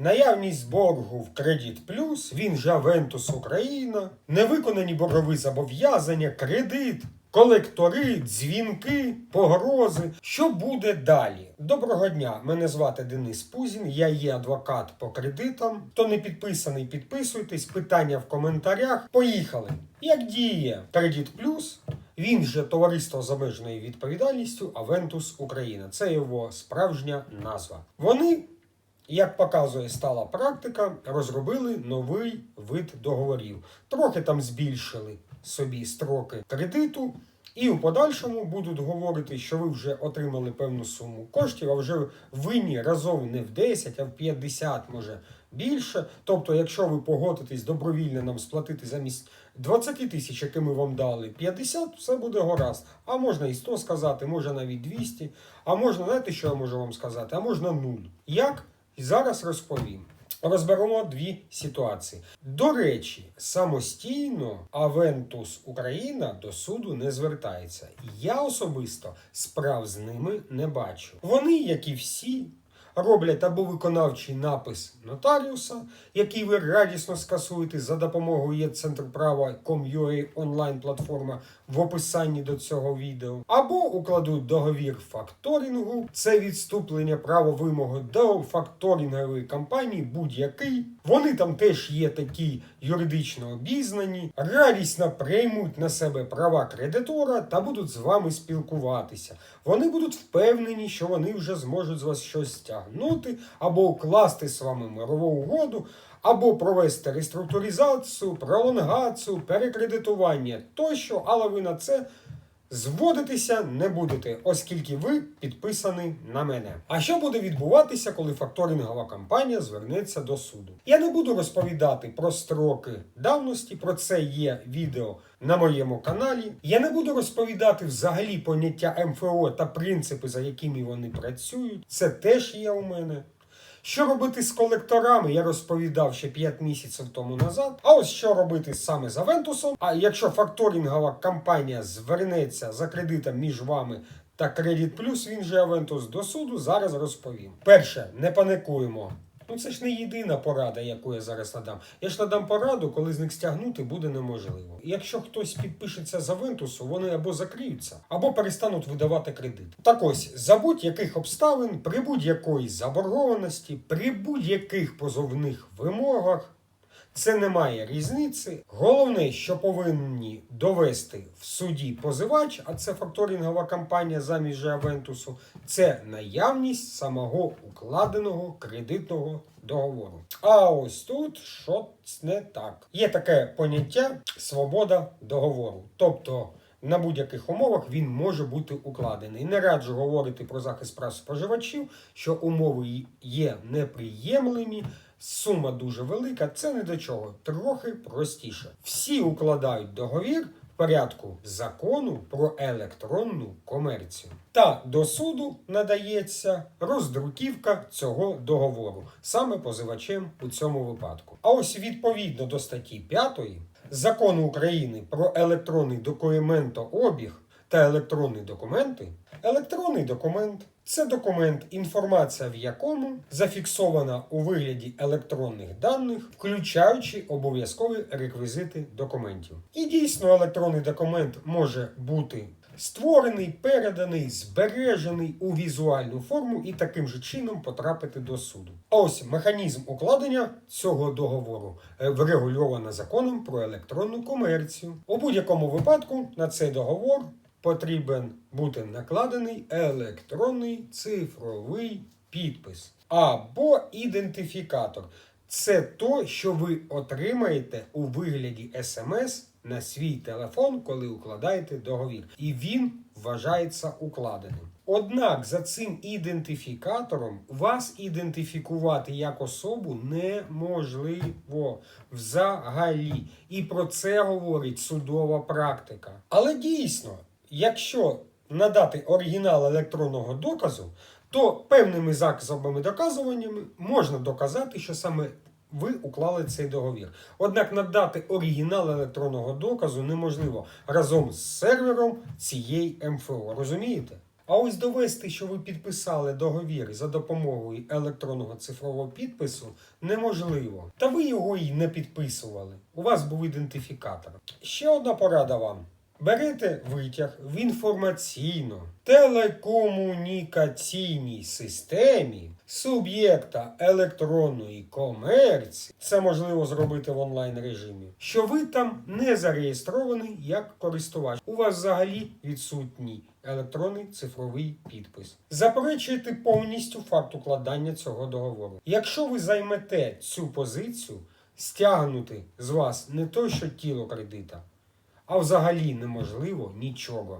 наявність боргу в Кредит Плюс, він же Авентус Україна, невиконані боргові зобов'язання, кредит. Колектори, дзвінки, погрози. Що буде далі? Доброго дня! Мене звати Денис Пузін. Я є адвокат по кредитам. Хто не підписаний, підписуйтесь. Питання в коментарях. Поїхали! Як діє Кредит Плюс? Він же товариство з обмеженою відповідальністю Авентус Україна. Це його справжня назва. Вони як показує стала практика, розробили новий вид договорів. Трохи там збільшили собі строки кредиту, і у подальшому будуть говорити, що ви вже отримали певну суму коштів, а вже винні разом не в 10, а в 50, може більше. Тобто, якщо ви погодитесь добровільно нам сплатити замість 20 тисяч, які ми вам дали, 50, все буде гаразд. А можна і 100 сказати, може навіть 200, а можна, знаєте, що я можу вам сказати? А можна 0. Як? І зараз розповім. Розберемо дві ситуації. До речі, самостійно Авентус Україна до суду не звертається. Я особисто справ з ними не бачу. Вони, як і всі, роблять або виконавчий напис нотаріуса, який ви радісно скасуєте за допомогою є центр права Com.ua онлайн-платформа в описанні до цього відео, або укладуть договір факторингу, це відступлення права вимоги до факторингової компанії, будь-який. Вони там теж є такі юридично обізнані, радісно приймуть на себе права кредитора та будуть з вами спілкуватися. Вони будуть впевнені, що вони вже зможуть з вас щось стягнути, або укласти з вами мирову угоду, або провести реструктуризацію, пролонгацію, перекредитування тощо, але ви на це зводитися не будете, оскільки ви підписані на мене. А що буде відбуватися, коли факторингова компанія звернеться до суду? Я не буду розповідати про строки давності, про це є відео на моєму каналі. Я не буду розповідати взагалі поняття МФО та принципи, за якими вони працюють. Це теж є у мене. Що робити з колекторами, я розповідав ще 5 місяців тому назад. А ось що робити саме з Авентусом. А якщо факторингова компанія звернеться за кредитом між вами та Кредит Плюс, він же Авентус до суду, зараз розповім. Перше, не паникуємо. Ну це ж не єдина порада, яку я зараз надам. Я ж надам пораду, коли з них стягнути буде неможливо. Якщо хтось підпишеться за Вентусу, вони або закриються, або перестануть видавати кредит. Так ось, за будь-яких обставин, при будь-якої заборгованості, при будь-яких позовних вимогах. Це не має різниці. Головне, що повинні довести в суді позивач, а це факторингова кампанія замість же Авентусу, це наявність самого укладеного кредитного договору. А ось тут щось не так. Є таке поняття свобода договору. Тобто. На будь-яких умовах він може бути укладений. Не раджу говорити про захист прав споживачів, що умови є неприємлемі, сума дуже велика. Це не до чого, трохи простіше. Всі укладають договір порядку закону про електронну комерцію. Та до суду надається роздруківка цього договору, саме позивачем у цьому випадку. А ось відповідно до статті 5 Закону України про електронний документообіг та електронні документи. Електронний документ це документ, інформація в якому зафіксована у вигляді електронних даних, включаючи обов'язкові реквізити документів. І дійсно електронний документ може бути створений, переданий, збережений у візуальну форму і таким же чином потрапити до суду. Ось механізм укладення цього договору е, врегульовано законом про електронну комерцію. У будь-якому випадку на цей договор потрібен бути накладений електронний цифровий підпис або ідентифікатор. Це то, що ви отримаєте у вигляді смс на свій телефон, коли укладаєте договір. І він вважається укладеним. Однак за цим ідентифікатором вас ідентифікувати як особу неможливо взагалі. І про це говорить судова практика. Але дійсно, якщо надати оригінал електронного доказу, то певними засобами доказуваннями можна доказати, що саме ви уклали цей договір. Однак надати оригінал електронного доказу неможливо разом з сервером цієї МФО. Розумієте? А ось довести, що ви підписали договір за допомогою електронного цифрового підпису, неможливо. Та ви його і не підписували. У вас був ідентифікатор. Ще одна порада вам. Берете витяг в інформаційно-телекомунікаційній системі суб'єкта електронної комерції. Це можливо зробити в онлайн режимі. Що ви там не зареєстрований як користувач. У вас взагалі відсутній електронний цифровий підпис. Заперечуєте повністю факт укладання цього договору. Якщо ви займете цю позицію, стягнути з вас не то, що тіло кредита, а взагалі неможливо нічого.